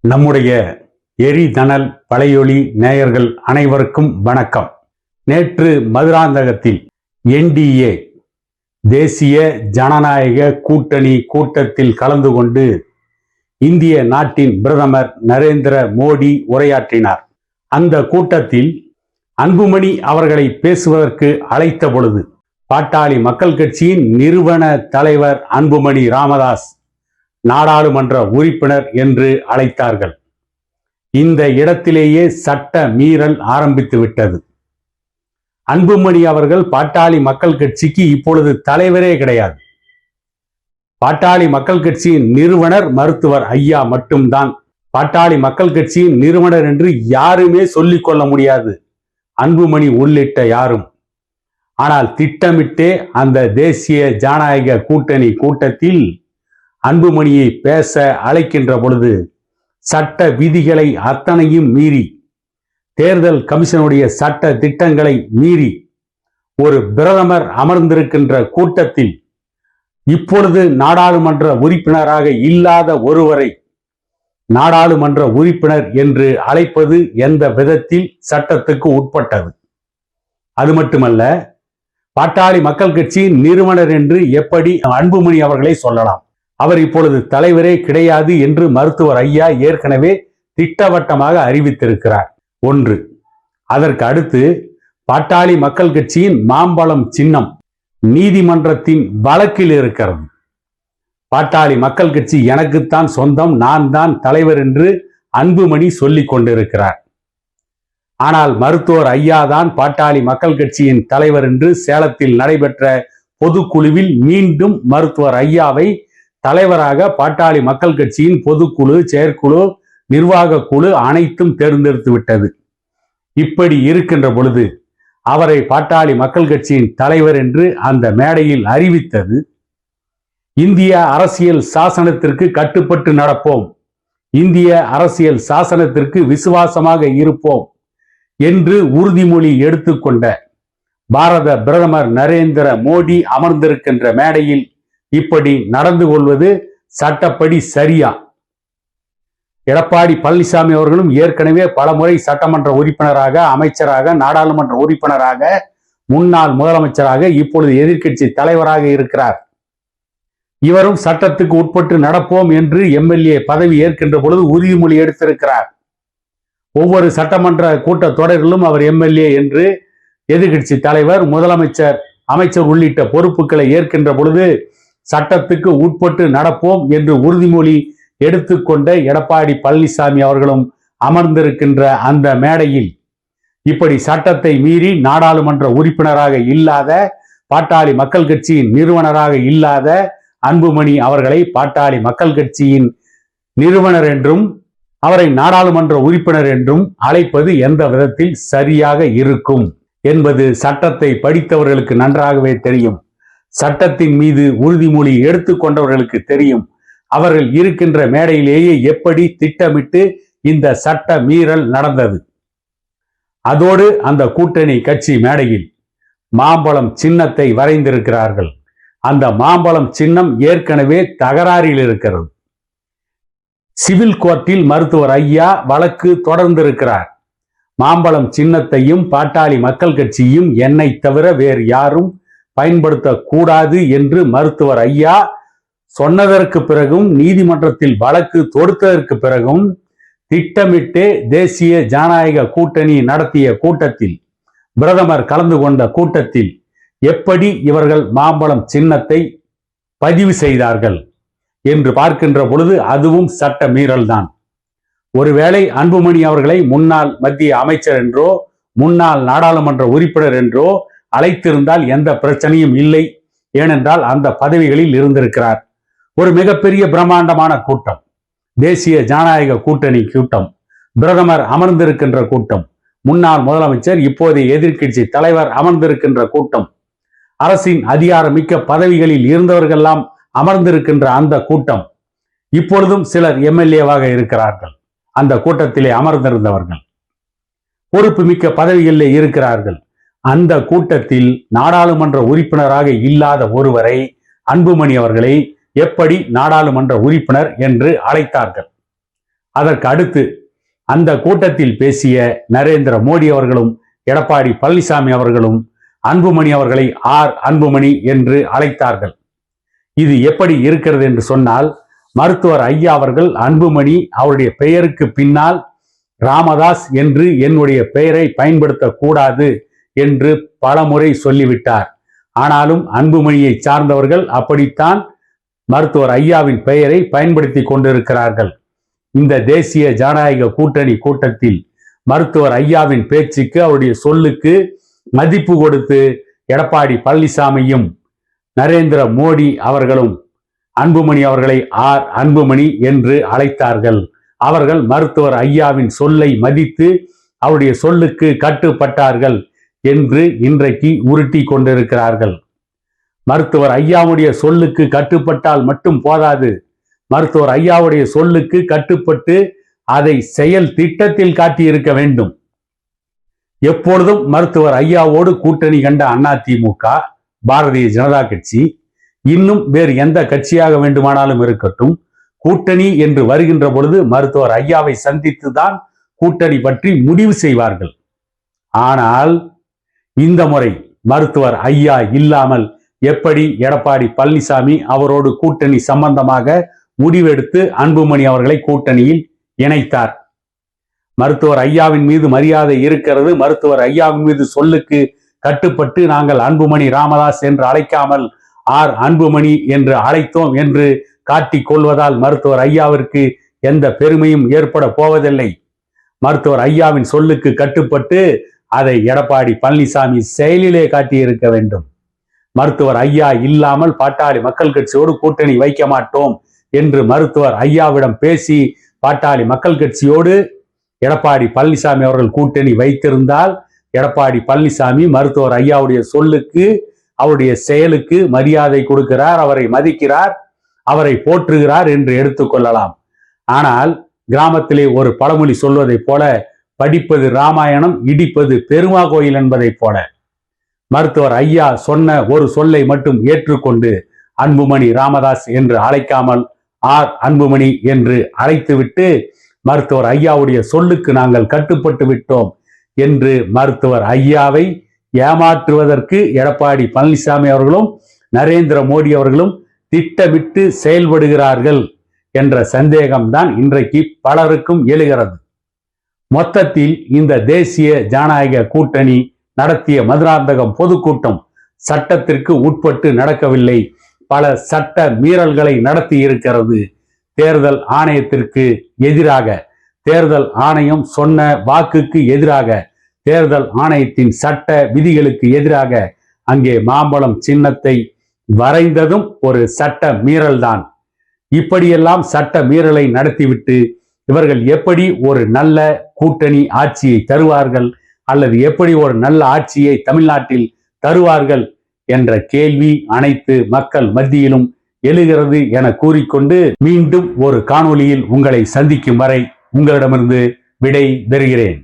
நம்முடைய எரிதணல் பழையொலி நேயர்கள் அனைவருக்கும் வணக்கம். நேற்று மதுராந்தகத்தில் என்டிஏ தேசிய ஜனநாயக கூட்டணி கூட்டத்தில் கலந்து கொண்டு இந்திய நாட்டின் பிரதமர் நரேந்திர மோடி உரையாற்றினார். அந்த கூட்டத்தில் அன்புமணி அவர்களை பேசுவதற்கு அழைத்த பொழுது பாட்டாளி மக்கள் கட்சியின் நிறுவன தலைவர் அன்புமணி ராமதாஸ் நாடாளுமன்ற உறுப்பினர் என்று அழைத்தார்கள். இந்த இடத்திலேயே சட்ட மீறல் ஆரம்பித்து விட்டது. அன்புமணி அவர்கள் பாட்டாளி மக்கள் கட்சிக்கு இப்பொழுது தலைவரே கிடையாது. பாட்டாளி மக்கள் கட்சியின் நிறுவனர் மருத்துவர் ஐயா மட்டும்தான். பாட்டாளி மக்கள் கட்சியின் நிறுவனர் என்று யாருமே சொல்லிக்கொள்ள முடியாது. அன்புமணி உள்ளிட்ட யாரும். ஆனால் திட்டமிட்டே அந்த தேசிய ஜனநாயக கூட்டணி கூட்டத்தில் அன்புமணியை பேச அழைக்கின்ற பொழுது சட்ட விதிகளை அத்தனையும் மீறி தேர்தல் கமிஷனுடைய சட்ட திட்டங்களை மீறி ஒரு பிரதமர் அமர்ந்திருக்கின்ற கூட்டத்தில் இப்பொழுது நாடாளுமன்ற உறுப்பினராக இல்லாத ஒருவரை நாடாளுமன்ற உறுப்பினர் என்று அழைப்பது எந்த விதத்தில் சட்டத்துக்கு உட்பட்டது? அது மட்டுமல்ல பாட்டாளி மக்கள் கட்சியின் நிறுவனர் என்று எப்படி அன்புமணி அவர்களை சொல்லலாம்? அவர் இப்பொழுது தலைவரே கிடையாது என்று மருத்துவர் ஐயா ஏற்கனவே திட்டவட்டமாக அறிவித்திருக்கிறார். ஒன்று அதற்கு அடுத்து பாட்டாளி மக்கள் கட்சியின் மாம்பழம் சின்னம் நீதிமன்றத்தின் வழக்கில் இருக்கிறது. பாட்டாளி மக்கள் கட்சி எனக்குத்தான் சொந்தம் நான் தான் தலைவர் என்று அன்புமணி சொல்லிக் கொண்டிருக்கிறார். ஆனால் மருத்துவர் ஐயா தான் பாட்டாளி மக்கள் கட்சியின் தலைவர் என்று சேலத்தில் நடைபெற்ற பொதுக்குழுவில் மீண்டும் மருத்துவர் ஐயாவை தலைவராக பாட்டாளி மக்கள் கட்சியின் பொதுக்குழு செயற்குழு நிர்வாக குழு அனைத்தும் தேர்ந்தெடுத்து விட்டது. இப்படி இருக்கின்ற பொழுது அவரை பாட்டாளி மக்கள் கட்சியின் தலைவர் என்று அந்த மேடையில் அறிவித்தது. இந்திய அரசியல் சாசனத்திற்கு கட்டுப்பட்டு நடப்போம். இந்திய அரசியல் சாசனத்திற்கு விசுவாசமாக இருப்போம் என்று உறுதிமொழி எடுத்துக்கொண்ட பாரத பிரதமர் நரேந்திர மோடி அமர்ந்திருக்கின்ற மேடையில் இப்படி நடந்து கொள்வது சட்டப்படி சரியா? எடப்பாடி பழனிசாமி அவர்களும் ஏற்கனவே பலமுறை சட்டமன்ற உறுப்பினராக அமைச்சராக நாடாளுமன்ற உறுப்பினராக முன்னாள் முதலமைச்சராக இப்பொழுது எதிர்க்கட்சி தலைவராக இருக்கிறார். இவரும் சட்டத்துக்கு உட்பட்டு நடப்போம் என்று எம்எல்ஏ பதவி ஏற்கின்ற பொழுது உறுதிமொழி எடுத்திருக்கிறார். ஒவ்வொரு சட்டமன்ற கூட்டத் தொடரிலும் அவர் எம்எல்ஏ என்று எதிர்கட்சி தலைவர் முதலமைச்சர் அமைச்சர் உள்ளிட்ட பொறுப்புகளை ஏற்கின்ற பொழுது சட்டத்துக்கு உட்பட்டு நடப்போம் என்று உறுதிமொழி எடுத்துக்கொண்ட எடப்பாடி பழனிசாமி அவர்களும் அமர்ந்திருக்கின்ற அந்த மேடையில் இப்படி சட்டத்தை மீறி நாடாளுமன்ற உறுப்பினராக இல்லாத பாட்டாளி மக்கள் கட்சியின் நிறுவனராக இல்லாத அன்புமணி அவர்களை பாட்டாளி மக்கள் கட்சியின் நிறுவனர் என்றும் அவரை நாடாளுமன்ற உறுப்பினர் என்றும் அழைப்பது எந்த விதத்தில் சரியாக இருக்கும் என்பது சட்டத்தை படித்தவர்களுக்கு நன்றாகவே தெரியும். சட்டத்தின் மீது உறுதிமொழி எடுத்துக்கொண்டவர்களுக்கு தெரியும். அவர்கள் இருக்கின்ற மேடையிலேயே எப்படி திட்டமிட்டு இந்த சட்ட மீறல் நடந்தது? அதோடு அந்த கூட்டணி கட்சி மேடையில் மாம்பழம் சின்னத்தை வரைந்திருக்கிறார்கள். அந்த மாம்பழம் சின்னம் ஏற்கனவே தகராறில் இருக்கிறது. சிவில் கோர்ட்டில் மருத்துவர் ஐயா வழக்கு தொடர்ந்திருக்கிறார். மாம்பழம் சின்னத்தையும் பாட்டாளி மக்கள் கட்சியும் என்னை தவிர வேறு யாரும் பயன்படுத்தக்கூடாது என்று மருத்துவர் ஐயா சொன்னதற்கு பிறகும் நீதிமன்றத்தில் வழக்கு தொடுத்ததற்கு பிறகும் திட்டமிட்டே தேசிய ஜனநாயக கூட்டணி நடத்திய கூட்டத்தில் பிரதமர் கலந்து கொண்ட கூட்டத்தில் எப்படி இவர்கள் மாம்பழம் சின்னத்தை பதிவு செய்தார்கள் என்று பார்க்கின்ற பொழுது அதுவும் சட்ட மீறல்தான். ஒருவேளை அன்புமணி அவர்களை முன்னாள் மத்திய அமைச்சர் என்றோ முன்னாள் நாடாளுமன்ற உறுப்பினர் என்றோ அழைத்திருந்தால் எந்த பிரச்சனையும் இல்லை. ஏனென்றால் அந்த பதவிகளில் இருந்திருக்கிறார். ஒரு மிகப்பெரிய பிரம்மாண்டமான கூட்டம். தேசிய ஜனநாயக கூட்டணி கூட்டம். பிரதமர் அமர்ந்திருக்கின்ற கூட்டம். முன்னாள் முதலமைச்சர் இப்போதைய எதிர்க்கட்சி தலைவர் அமர்ந்திருக்கின்ற கூட்டம். அரசின் அதிகாரமிக்க பதவிகளில் இருந்தவர்கள்லாம் அமர்ந்திருக்கின்ற அந்த கூட்டம். இப்பொழுதும் சிலர் எம்எல்ஏவாக இருக்கிறார்கள். அந்த கூட்டத்திலே அமர்ந்திருந்தவர்கள். பொறுப்பு மிக்க பதவிகளிலே இருக்கிறார்கள். அந்த கூட்டத்தில் நாடாளுமன்ற உறுப்பினராக இல்லாத ஒருவரை அன்புமணி அவர்களை எப்படி நாடாளுமன்ற உறுப்பினர் என்று அழைத்தார்கள். அதற்கு அடுத்து அந்த கூட்டத்தில் பேசிய நரேந்திர மோடி அவர்களும் எடப்பாடி பழனிசாமி அவர்களும் அன்புமணி அவர்களை ஆர். அன்புமணி என்று அழைத்தார்கள். இது எப்படி இருக்கிறது என்று சொன்னால் மருத்துவர் ஐயா அவர்கள் அன்புமணி அவருடைய பெயருக்கு பின்னால் ராமதாஸ் என்று என்னுடைய பெயரை பயன்படுத்தக்கூடாது என்று பலமுறை சொல்லிவிட்டார். ஆனாலும் அன்புமணியை சார்ந்தவர்கள் அப்படித்தான் மருத்துவர் ஐயாவின் பெயரை பயன்படுத்தி கொண்டிருக்கிறார்கள். இந்த தேசிய ஜனநாயக கூட்டணி கூட்டத்தில் மருத்துவர் ஐயாவின் பேச்சுக்கு அவருடைய சொல்லுக்கு மதிப்பு கொடுத்து எடப்பாடி பழனிசாமியும் நரேந்திர மோடி அவர்களும் அன்புமணி அவர்களை ஆர். அன்புமணி என்று அழைத்தார்கள். அவர்கள் மருத்துவர் ஐயாவின் சொல்லை மதித்து அவருடைய சொல்லுக்கு கட்டுப்பட்டார்கள். என்று இன்றைக்கு உருட்டி கொண்டிருக்கிறார்கள். மருத்துவர் ஐயாவுடைய சொல்லுக்கு கட்டுப்பட்டால் மட்டும் போதாது. மருத்துவர் ஐயாவுடைய சொல்லுக்கு கட்டுப்பட்டு அதை செயல் திட்டத்தில் காட்டியிருக்க வேண்டும். எப்பொழுதும் மருத்துவர் ஐயாவோடு கூட்டணி கண்ட அதிமுக பாரதிய ஜனதா கட்சி இன்னும் வேறு எந்த கட்சியாக வேண்டுமானாலும் இருக்கட்டும். கூட்டணி என்று வருகின்ற பொழுது மருத்துவர் ஐயாவை சந்தித்து தான் கூட்டணி பற்றி முடிவு செய்வார்கள். ஆனால் இந்த முறை மருத்துவர் ஐயா இல்லாமல் எப்படி எடப்பாடி பழனிசாமி அவரோடு கூட்டணி சம்பந்தமாக முடிவெடுத்து அன்புமணி அவர்களை கூட்டணியில் இணைத்தார்? மருத்துவர் ஐயாவின் மீது மரியாதை இருக்கிறது. மருத்துவர் ஐயாவின் மீது சொல்லுக்கு கட்டுப்பட்டு நாங்கள் அன்புமணி ராமதாஸ் என்று அழைக்காமல் ஆர் அன்புமணி என்று அழைத்தோம் என்று காட்டிக் கொள்வதால் மருத்துவர் ஐயாவிற்கு எந்த பெருமையும் ஏற்பட போவதில்லை. மருத்துவர் ஐயாவின் சொல்லுக்கு கட்டுப்பட்டு அதை எடப்பாடி பழனிசாமி செயலிலே காட்டியிருக்க வேண்டும். மருத்துவர் ஐயா இல்லாமல் பாட்டாளி மக்கள் கட்சியோடு கூட்டணி வைக்க மாட்டோம் என்று மருத்துவர் ஐயாவிடம் பேசி பாட்டாளி மக்கள் கட்சியோடு எடப்பாடி பழனிசாமி அவர்கள் கூட்டணி வைத்திருந்தால் எடப்பாடி பழனிசாமி மருத்துவர் ஐயாவுடைய சொல்லுக்கு அவருடைய செயலுக்கு மரியாதை கொடுக்கிறார் அவரை மதிக்கிறார் அவரை போற்றுகிறார் என்று எடுத்துக்கொள்ளலாம் ஆனால் கிராமத்திலே ஒரு பழமொழி சொல்வதைப் போல படிப்பது ராமாயணம் இடிப்பது பெருமா கோயில் என்பதைப் போல. மருத்துவர் ஐயா சொன்ன ஒரு சொல்லை மட்டும் ஏற்றுக்கொண்டு அன்புமணி ராமதாஸ் என்று அழைக்காமல் ஆர். அன்புமணி என்று அழைத்துவிட்டு மருத்துவர் ஐயாவுடைய சொல்லுக்கு நாங்கள் கட்டுப்பட்டு விட்டோம் என்று மருத்துவர் ஐயாவை ஏமாற்றுவதற்கு எடப்பாடி பழனிசாமி அவர்களும் நரேந்திர மோடி அவர்களும் திட்டமிட்டு செயல்படுகிறார்கள் என்ற சந்தேகம்தான் இன்றைக்கு பலருக்கும் எழுகிறது. மொத்தத்தில் இந்த தேசிய ஜனநாயக கூட்டணி நடத்திய மதுராந்தகம் பொதுக்கூட்டம் சட்டத்திற்கு உட்பட்டு நடக்கவில்லை. பல சட்ட மீறல்களை நடத்தி இருக்கிறது. தேர்தல் ஆணையத்திற்கு எதிராக தேர்தல் ஆணையம் சொன்ன வாக்குக்கு எதிராக தேர்தல் ஆணையத்தின் சட்ட விதிகளுக்கு எதிராக அங்கே மாம்பழம் சின்னத்தை வரைந்ததும் ஒரு சட்ட மீறல்தான். இப்படியெல்லாம் சட்ட மீறலை நடத்திவிட்டு இவர்கள் எப்படி ஒரு நல்ல கூட்டணி ஆட்சியை தருவார்கள் அல்லது எப்படி ஒரு நல்ல ஆட்சியை தமிழ்நாட்டில் தருவார்கள் என்ற கேள்வி அனைத்து மக்கள் மத்தியிலும் எழுகிறது என கூறிக்கொண்டு மீண்டும் ஒரு காணொளியில் உங்களை சந்திக்கும் வரை உங்களிடமிருந்து விடை பெறுகிறேன்.